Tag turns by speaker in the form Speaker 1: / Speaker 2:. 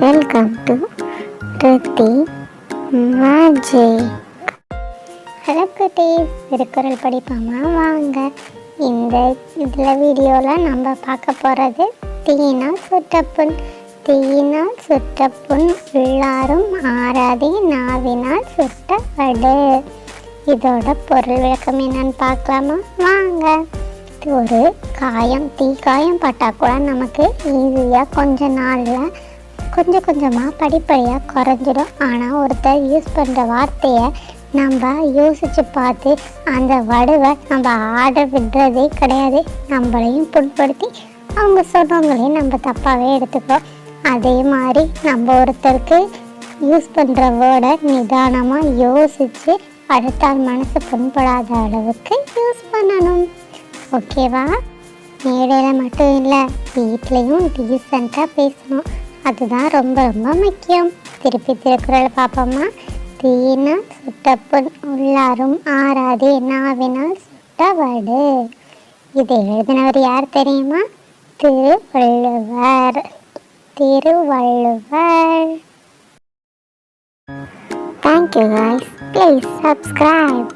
Speaker 1: Welcome to Rithi magic hello குட்டீஸ் திருக்குறள் படிப்போமா? வாங்க. இந்த இதில் வீடியோவில் நம்ம பார்க்க போகிறது தீயினால் சுட்டப்புண் தீயினால் சுட்டப்புண் எல்லாரும் ஆறாதே நாவினால் சுட்ட வடு இதோட பொருள் விளக்கம் என்னன்னு பார்க்கலாமா? வாங்க. ஃபஸ்ட்டு ஒரு காயம் தீ காயம் கூட நமக்கு ஈஸியாக கொஞ்ச நாளில் கொஞ்சம் கொஞ்சமாக படிப்படியாக குறைஞ்சிடும். ஆனால் ஒருத்தர் யூஸ் பண்ணுற வார்த்தையை நம்ம யோசித்து பார்த்து அந்த வடுவை நம்ம ஆட விடுறதே கிடையாது. நம்மளையும் புண்படுத்தி அவங்க சொன்னவங்களையும் நம்ம தப்பாகவே எடுத்துக்கிறோம் அதே மாதிரி நம்ம ஒருத்தருக்கு யூஸ் பண்ணுற வேர்டை நிதானமாக யோசித்து அடுத்தால் மனசு புண்படாத அளவுக்கு யூஸ் பண்ணணும். ஓகேவா? மேடையில் மட்டும் இல்லை வீட்லேயும் டீசெண்டாக பேசணும். அதுதான் ரொம்ப ரொம்ப முக்கியம். திருப்பி திருக்குறளை பார்ப்போமா? தீனா சுட்டப்புண் உள்ளாரும் ஆறாதே நாவினால் சுட்டவடு இது எழுதினவர் யார் தெரியுமா? Thiruvalluvar. Thiruvalluvar. Thank you guys. Please subscribe